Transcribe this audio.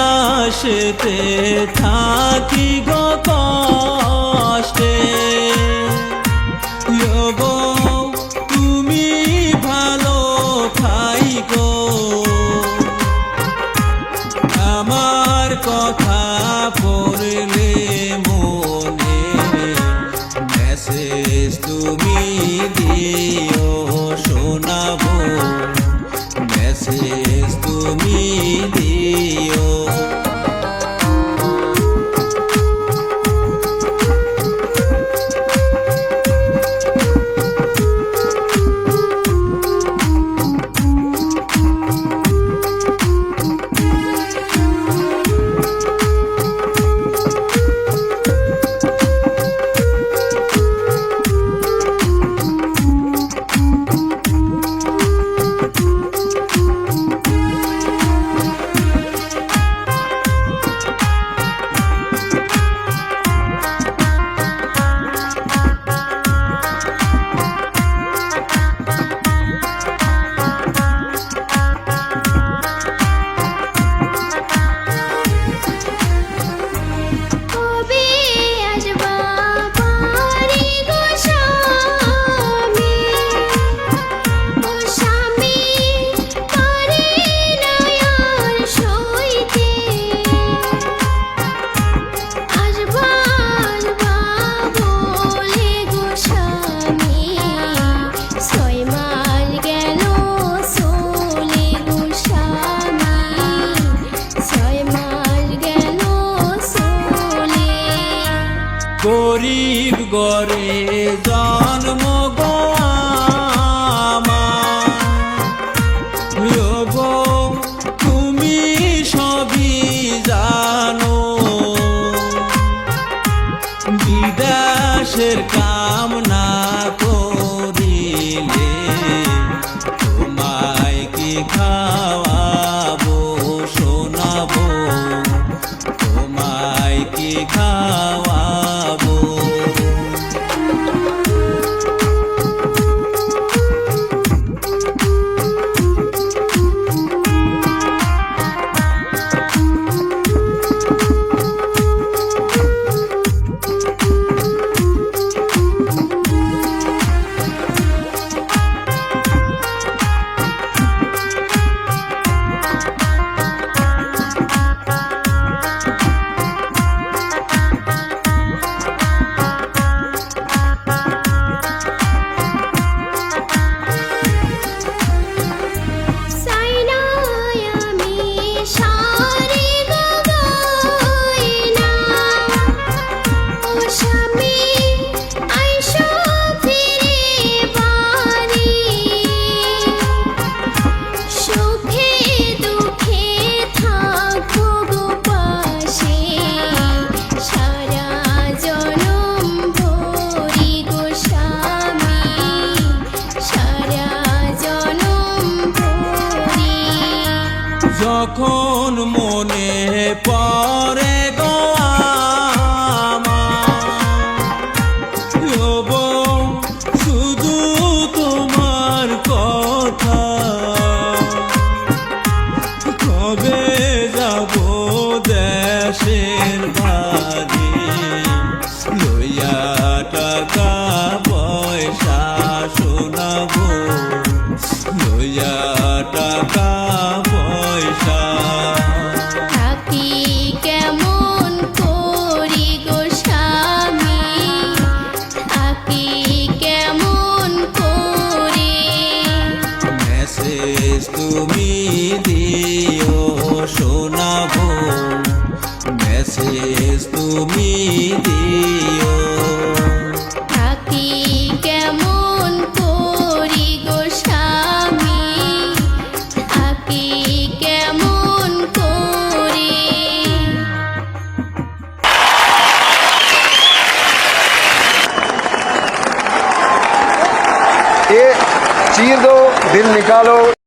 আকাশেতে থাকি গো কষ্টে। তুমি ভালো খাই গো আমার কথা গরিব গরে যা যখন মনে পরে গো শুধু তোমার কথা কবে যাব দেশের ভাই থাকি কেমন করে? মেসেজ তুমি দিও শোনাবো। মেসেজ তুমি দিও Phil